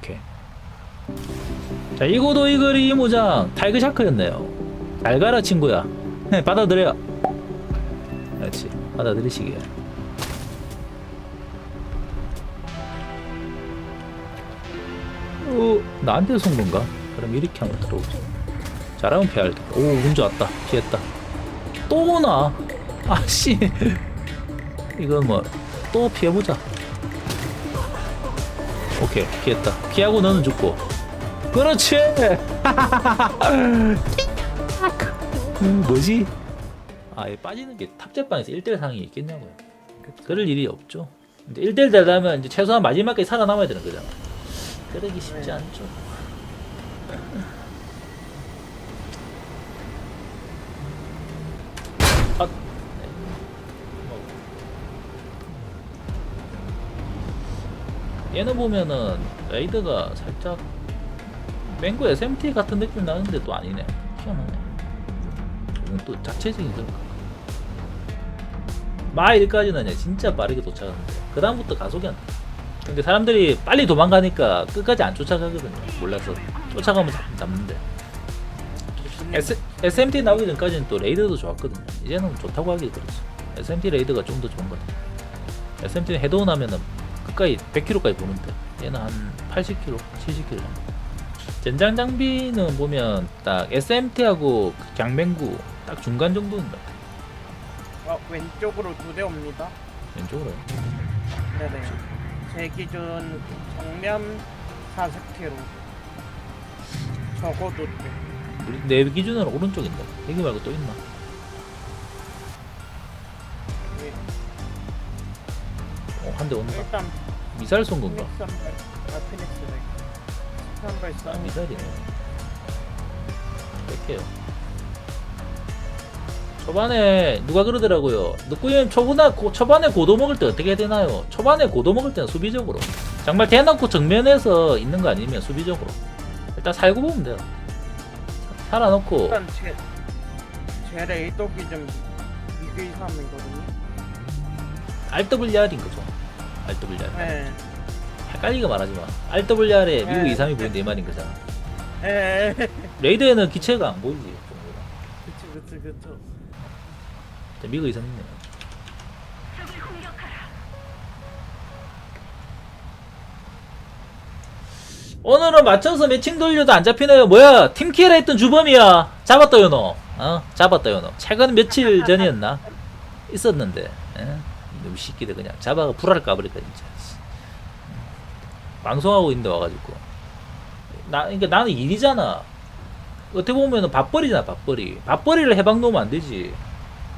오케이. 자, 이고도 이글이 이 모장 타이거 샤크였네요. 잘 가라 친구야. 받아들여. 그렇지. 받아들이시게. 어, 나한테 쏜 건가? 그럼 이렇게 하면 들어오지. 잘하면 피할 때. 오, 운 좋았다. 피했다. 또 오나? 아씨. 이건 뭐, 또 피해보자. 오케이, 피했다. 피하고 너는 죽고. 그렇지! 음, 뭐지? 아, 얘 빠지는 게 탑재방에서 1대1 상황이 있겠냐고요. 그럴 일이 없죠. 근데 1대1 되려면 이제 최소한 마지막까지 살아남아야 되는 거잖아. 그러기 쉽지 네. 않죠. 얘는 보면은 레이드가 살짝 맹구 SMT 같은 느낌 나는데 또 아니네. 희한하네. 이건 또 자체적인 그런 거. 마일까지는 진짜 빠르게 도착하는데 그 다음부터 가속이 안 돼. 근데 사람들이 빨리 도망가니까 끝까지 안 쫓아가거든요. 몰라서 쫓아가면 잡, 잡는데. S, SMT 나오기 전까지는 또 레이드도 좋았거든요. 이제는 좋다고 하기 그렇죠. SMT 레이드가 좀 더 좋은 것 같아요. SMT는 헤드온 하면은 끝까지 100km까지 보는데 얘는 한 80km, 70km 정도. 젠장 장비는 보면 딱 SMT하고 그 장맹구 딱 중간 정도인 것 같아요. 어, 왼쪽으로 두 대 옵니다. 왼쪽으로. 네네. 제 기준 정면 40km. 적어도 돼. 우리 내 기준으로 오른쪽인데 여기 말고 또 있나? 한 대 온다. 일단 미사일 쏜 건가? 피닉스 한 발. 아. 한발 아, 쏴. 미사일이네. 뺄게요. 초반에 누가 그러더라고요. 누구님 초반에 고, 초반에 고도 먹을 때 어떻게 해야 되나요? 초반에 고도 먹을 때는 수비적으로. 정말 대놓고 정면에서 있는 거 아니면 수비적으로. 일단 살고 보면 돼요. 살아놓고 일단 제, 제 레이더 기준 2개 이상이거든요. RWR인 거죠. RWR. 네. 헷갈리게 말하지 마. RWR에 미국 네. 2, 3이 보이는데 이 말인 거잖아. 에. 레이더에는 기체가 안 보이지. 정보가. 그치 그치 그치. 자, 미국 2, 3 있네요. 오늘은 맞춰서 매칭 돌려도 안 잡히네요. 뭐야? 팀키라 했던 주범이야. 잡았다 요너. 어? 잡았다 요너. 최근 며칠 전이었나? 있었는데. 에? 너무 시끼들 그냥 잡아가 불화를 까버릴까 진짜. 방송하고 있는데 와가지고. 나 그러니까 나는 일이잖아. 어떻게 보면은 밥벌이잖아 밥벌이. 밥벌이를 해방 놓으면 안 되지.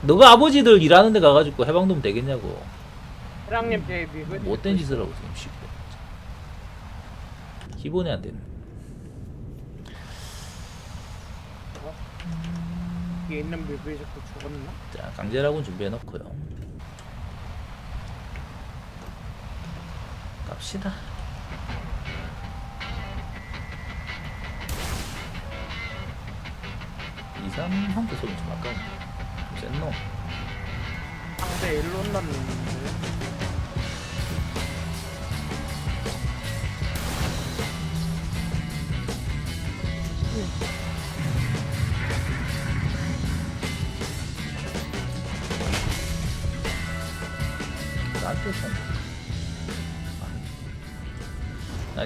너가 아버지들 일하는 데 가가지고 해방 놓으면 되겠냐고. 제 미국 못된 짓을 하고 지금 쉽게. 기본이 안 되는. 뒤에 있는 미국이 자꾸 죽었나? 자, 강제라군 준비해 놓고요. 갑시다. 이삼 한대 쏘면 좀 아까운데. 좀센 놈. 상대 일로 났는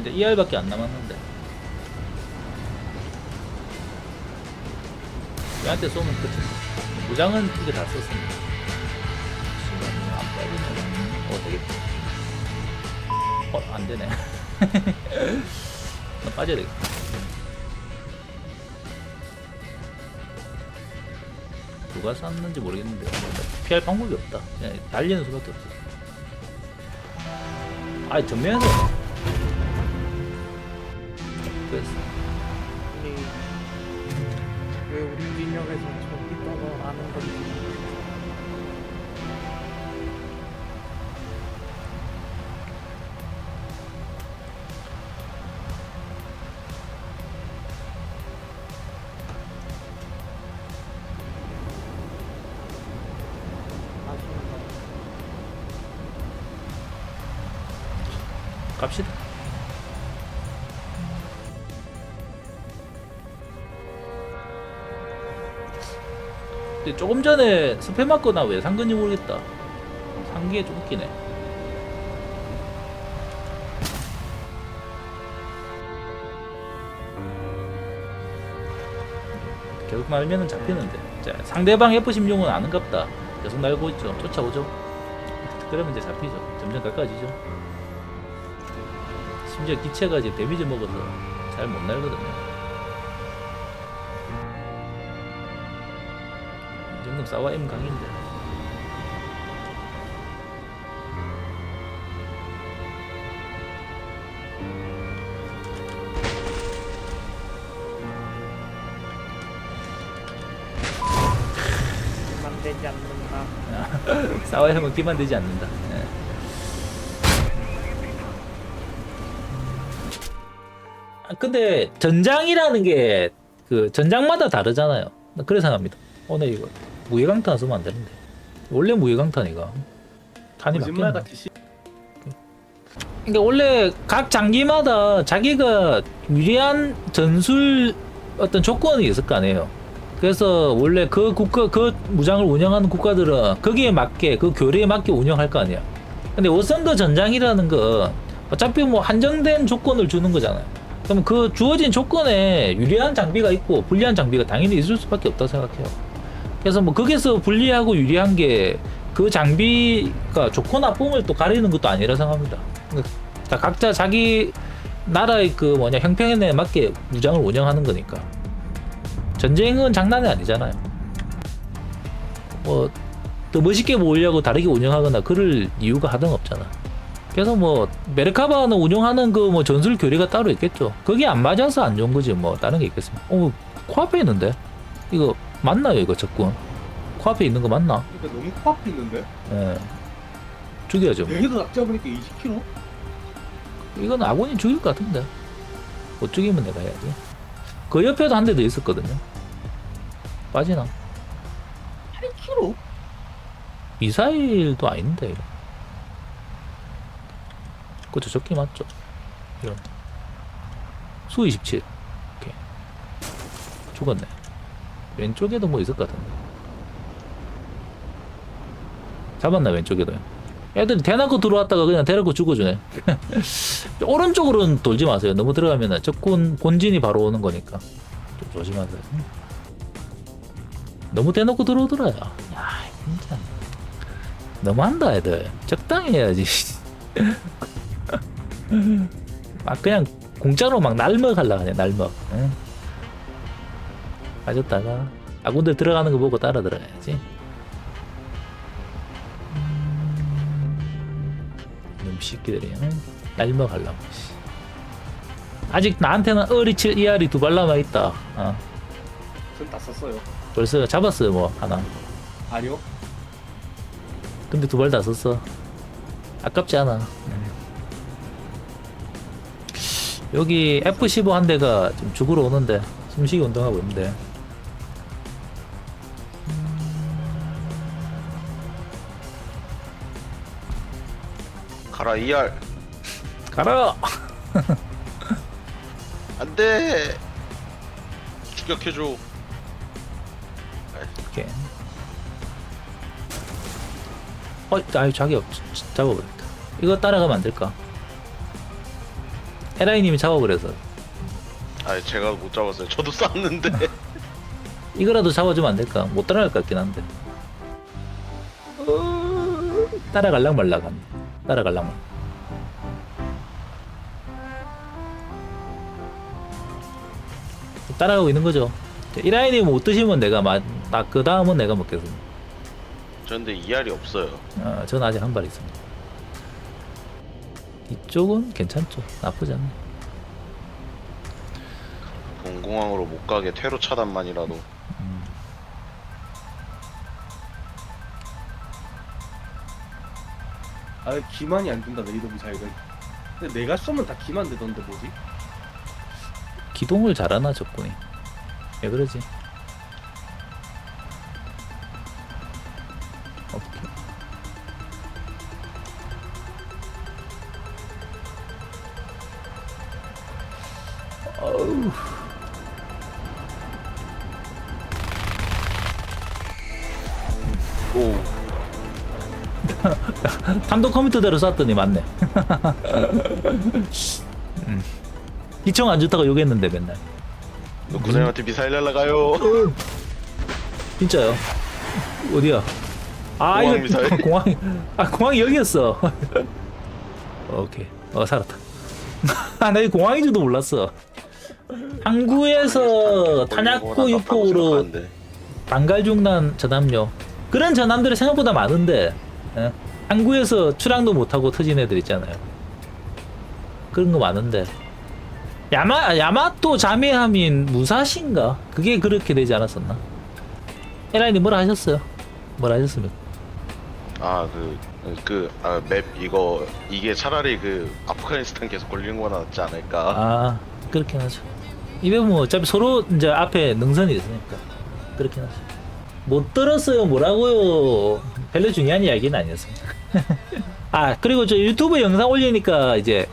이제 2알밖에 안 남았는데. 얘한테 쏘면 끝이지. 무장은 이게 다 썼습니다. 시간이 안 빠지면, 어, 되겠다. 어, 안 되네. 나 빠져야 되겠다. 누가 쐈는지 모르겠는데, 피할 방법이 없다. 그냥 달리는 수밖에 없어. 아니, 정면에서. 그랬어. 아니 왜 우리 진영에서 저기 떠서 아는 건지. 갑시다. 근데 조금 전에 스팸 맞고 나왜산 건지 모르겠다. 산게좀 웃기네. 계속 날면은 잡히는데. 자, 상대방 F16은 아는갑다. 계속 날고 있죠. 쫓아오죠. 그러면 이제 잡히죠. 점점 가까워지죠. 심지어 기체가 이제 데미지 먹어서 잘 못 날거든요. 싸워 M 강인데. 만 되지 않는다. 싸워야 하면 기만 되지 않는다. 예. 아, 근데 전장이라는 게 그 전장마다 다르잖아요. 나 그래 생각합니다. 오늘 이거 무예강탄 쓰면 안 되는데. 원래 무예강탄이가 탄이 거짓말 바뀌었나? 같이 씨. 그러니까 원래 각 장기마다 자기가 유리한 전술 어떤 조건이 있을 거 아니에요. 그래서 원래 그 국가 그 무장을 운영하는 국가들은 거기에 맞게 그 교리에 맞게 운영할 거 아니야. 근데 워선더 전장이라는 건 어차피 뭐 한정된 조건을 주는 거잖아요. 그럼 그 주어진 조건에 유리한 장비가 있고 불리한 장비가 당연히 있을 수밖에 없다 고 생각해요. 그래서 뭐 거기서 불리하고 유리한 게 그 장비가 좋고 나쁨을 또 가리는 것도 아니라 생각합니다. 다 각자 자기 나라의 그 뭐냐 형평에 맞게 무장을 운영하는 거니까 전쟁은 장난이 아니잖아요. 뭐 더 멋있게 보이려고 다르게 운영하거나 그럴 이유가 하등 없잖아. 그래서 뭐 메르카바는 운영하는 그 뭐 전술 교리가 따로 있겠죠. 그게 안 맞아서 안 좋은 거지 뭐 다른 게 있겠습니까? 어 코앞에 있는데 이거 맞나요 이거 적군? 코앞에 있는 거 맞나? 그러니까 너무 코앞에 있는데 예. 죽여야죠. 여기도 낙 잡으니까 20kg? 이건 아군이 죽일 것 같은데. 못 죽이면 내가 해야지. 그 옆에도 한대더 있었거든요. 빠지나? 8kg? 미사일도 아닌데, 이거. 그쵸, 적기 맞죠? 이런. 수 27. 오케이. 죽었네. 왼쪽에도 뭐 있을 것 같은데. 잡았나, 왼쪽에도. 애들이 대놓고 들어왔다가 그냥 대놓고 죽어주네. 오른쪽으로는 돌지 마세요. 너무 들어가면 적군 본진이 바로 오는 거니까. 좀 조심하세요. 너무 대놓고 들어오더라. 야, 진짜. 너무한다, 애들. 적당히 해야지. 막 그냥 공짜로 막 날먹 하려고 하네, 날먹. 응? 빠졌다가 아군들 들어가는 거 보고 따라 들어가야지. 너무 쉽게들이 응? 날먹 하려고. 씨. 아직 나한테는 어리칠 이알이 두 발 남아 있다. 어. 전다 썼어요 벌써 잡았어요, 뭐 하나. 아니요 근데 두 발 다 썼어. 아깝지 않아. 여기 F15 한 대가 좀 죽으러 오는데 숨쉬기 운동하고 있는데 가라 ER 가라. 안돼 추격해줘 이렇게. 어, 아유 자기 없 잡아버릴까. 이거 따라가면 안 될까? 에라이님이 잡아 그래서 아 제가 못 잡았어요 저도 쐈는데 이거라도 잡아주면 안 될까? 못 따라갈 것 같긴 한데. 어, 따라갈랑 말랑 한. 따라갈랑 말. 따라가고 있는 거죠. 이 라인이 못 드시면 내가 막그 다음은 내가 먹겠습니다. 저런데 ER이 없어요 어, 저는 아직 한 발 있습니다. 이쪽은 괜찮죠. 나쁘지 않네. 본공항으로 못 가게 퇴로 차단만이라도 아 기만이 안 된다 레이더 미사일은 근데 내가 쏘면 다 기만 되던데 뭐지? 기동을 잘하나 적군이. 왜 그러지? 오케이. 어우. 탐독 컴퓨터대로 쐈더니 맞네. 음. 기청 안 좋다고 욕했는데 맨날. 노쿠사님한테 미사일 날라가요. 진짜요? 어디야? 아 공항 이거 미사일. 공항 아 공항이 여기였어. 오케이 어 살았다. 아 나 이 공항인 줄도 몰랐어. 항구에서 탄약고 유포로 방갈 중단 전함요. 그런 전함들이 생각보다 많은데 예? 항구에서 출항도 못하고 터진 애들 있잖아요. 그런 거 많은데 야마 야마토 자매함인 무사시인가? 그게 그렇게 되지 않았었나? 에라이님 뭐라 하셨어요? 뭐라 하셨습니까? 아그그맵 이거 이게 차라리 그 아프가니스탄 계속 걸리는 거나 낫지 않을까. 아 그렇긴 하죠. 이게 뭐 어차피 서로 이제 앞에 능선이 있으니까 그렇긴 하죠. 못 들었어요 뭐라고요? 별로 중요한 이야기는 아니었습니다. 아 그리고 저 유튜브 영상 올리니까 이제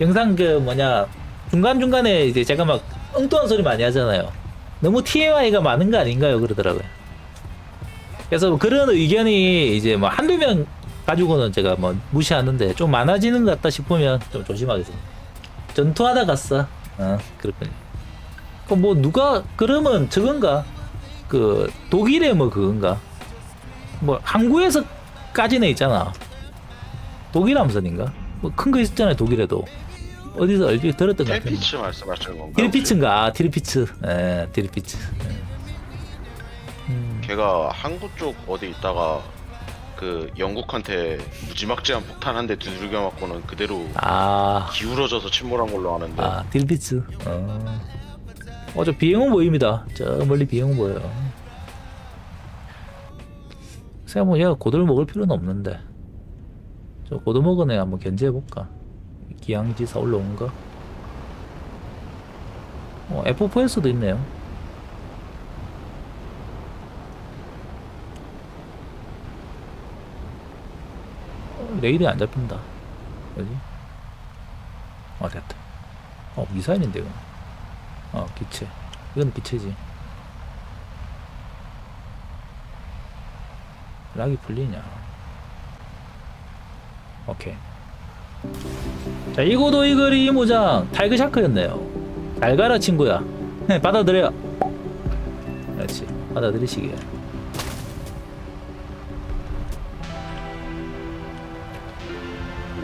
영상 그 뭐냐 중간 중간에 이제 제가 막 엉뚱한 소리 많이 하잖아요. 너무 TMI가 많은 거 아닌가요? 그러더라고요. 그래서 뭐 그런 의견이 이제 뭐 한두 명 가지고는 제가 뭐 무시하는데 좀 많아지는 것 같다 싶으면 좀 조심하겠습니다. 전투하다 갔어. 어, 그렇군요. 그럼 뭐 누가 그러면 저건가? 그 독일의 뭐 그건가? 뭐 항구에서까지는 있잖아. 독일 함선인가? 뭐 큰 거 있었잖아요 독일에도. 어디서 얼핏 들었던 것 같은데. 텔피츠 말씀하시는 건가요? 디리피츠인가? 아, 디리피츠. 예, 디리피츠. 예. 음, 걔가 항구 쪽 어디 있다가 그 영국한테 무지막지한 폭탄 한 대 두들겨 맞고는 그대로 아, 기울어져서 침몰한 걸로 아는데 아, 디리피츠. 어. 어, 저 비행은 보입니다. 저 멀리 비행은 보여요. 생각해보면 얘가 고도를 먹을 필요는 없는데. 저 고도 먹은 애 한번 견제해볼까? 기양지사 올라온 거? 어, F4에서도 있네요. 어, 레이드 안 잡힌다. 어디? 아, 됐다. 어, 미사일인데, 이거. 어, 기체. 이건 기체지. 락이 풀리냐. 오케이. 자, 이고도 이거리 이모장 타이거 샤크였네요. 잘 가라, 친구야. 받아들여. 그렇지. 받아들이시게.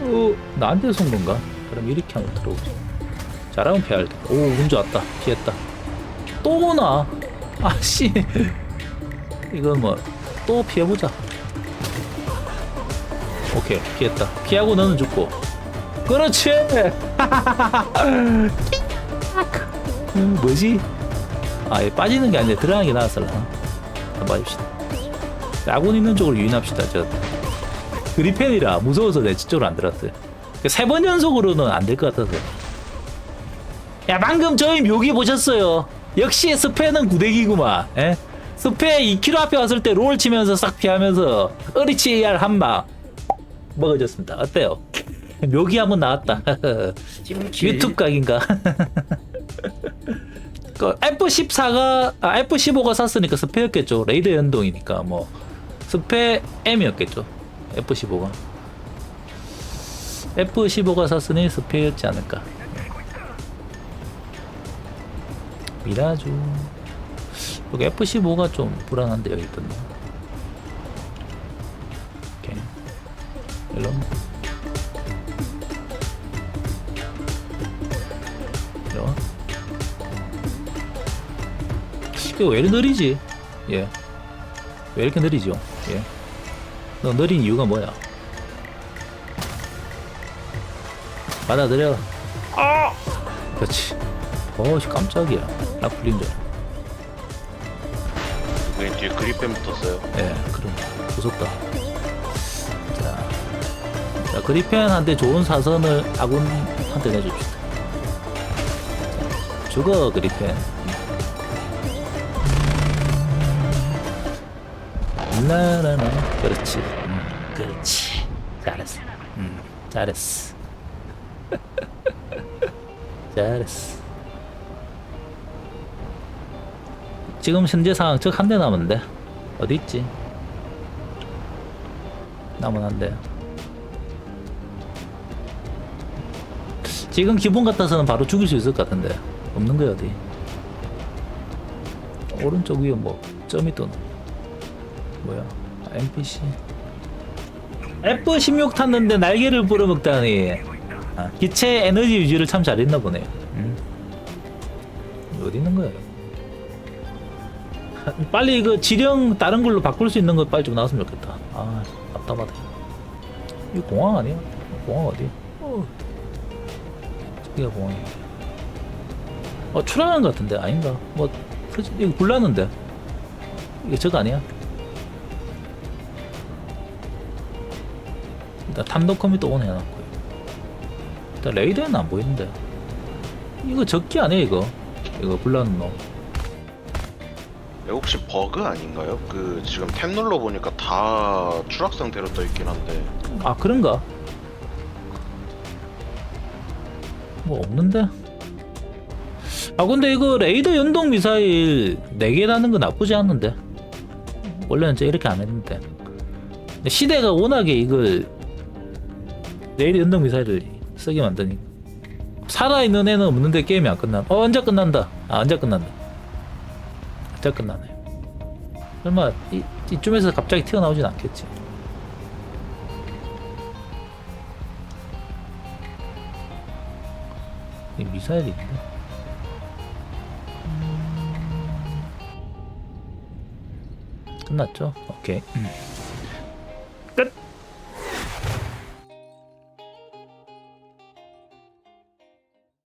어, 나한테 쏜 건가? 그럼 이렇게 하면 들어오지. 잘하면 피할 돼. 오, 운 좋았다. 피했다. 또 오나? 아씨. 이건 뭐, 또 피해보자. 오케이, 피했다. 피하고 너는 죽고. 그렇지! 음, 뭐지? 아, 얘 빠지는 게 아니라 들어가는 게 나았을라. 한번 봐줍시다. 아군 있는 쪽으로 유인합시다. 저, 그리펜이라 무서워서 내 쪽으로 안 들었어요. 세 번 연속으로는 안 될 것 같아서. 야 방금 저희 묘기 보셨어요 역시 스페는 구대기구만 에? 스페 2km 앞에 왔을 때 롤 치면서 싹 피하면서 어리치알 한방 먹어줬습니다. 어때요? 묘기 한번 나왔다. 유튜브 각인가? 그 F14가 아 F15가 샀으니까 스페였겠죠. 레이더 연동이니까 뭐. 스페 M이었겠죠. F15가. F15가 샀으니 스페였지 않을까. 미라주. 여기 F15가 좀 불안한데 여기 있던데 일로 일로 이거 왜 이렇게 느리지? 예. 왜 이렇게 느리죠? 예. 너 느린 이유가 뭐야? 받아들여. 아! 그렇지. 어씨 깜짝이야 나 풀린 줄. 그 뒤에 그리펜 붙었어요. 예 그럼 무섭다 그리펜한테 좋은 사선을 아군한테 내줍시다. 자, 죽어 그리펜 나나나. 그렇지. 음, 그렇지. 잘했어. 음, 잘했어. 잘했어. 지금 현재 상황 적한대 남았는데. 어디 있지? 남은 한 대. 지금 기본 같아서는 바로 죽일 수 있을 것 같은데 없는 거야 어디? 오른쪽 위에 뭐 점이 뜨는 뭐야? 아, NPC. F16 탔는데 날개를 부려먹다니. 아, 기체 에너지 유지를 참 잘했나 보네. 음. 어디 있는 거야? 빨리 이거 지령 다른 걸로 바꿀 수 있는 거 빨리 좀 나왔으면 좋겠다. 아, 답답하다. 이거 공항 아니야? 공항 어디? 어. 저기가 공항이야. 어, 출항한 것 같은데 아닌가? 뭐 솔직히 이거 불났는데 이게 저거 아니야? 일단 탐독 컴퓨터 온 해놨고요. 일단 레이더는 안 보이는데 이거 적기 아니야 이거? 이거 불나는 놈. 이거 혹시 버그 아닌가요? 그 지금 탭 눌러 보니까 다 추락 상태로 떠 있긴 한데 아 그런가? 뭐 없는데? 아 근데 이거 레이더 연동 미사일 4개라는 거 나쁘지 않는데? 원래는 저 이렇게 안 했는데. 시대가 워낙에 이걸 레이더 연동 미사일을 쓰게 만드니 살아있는 애는 없는데 게임이 안 끝나. 어 언제 끝난다. 아 언제 끝난다. 언제 끝나네. 설마 이, 이쯤에서 갑자기 튀어나오진 않겠지 사일이 있네. 음. 끝났죠? 오케이. 음.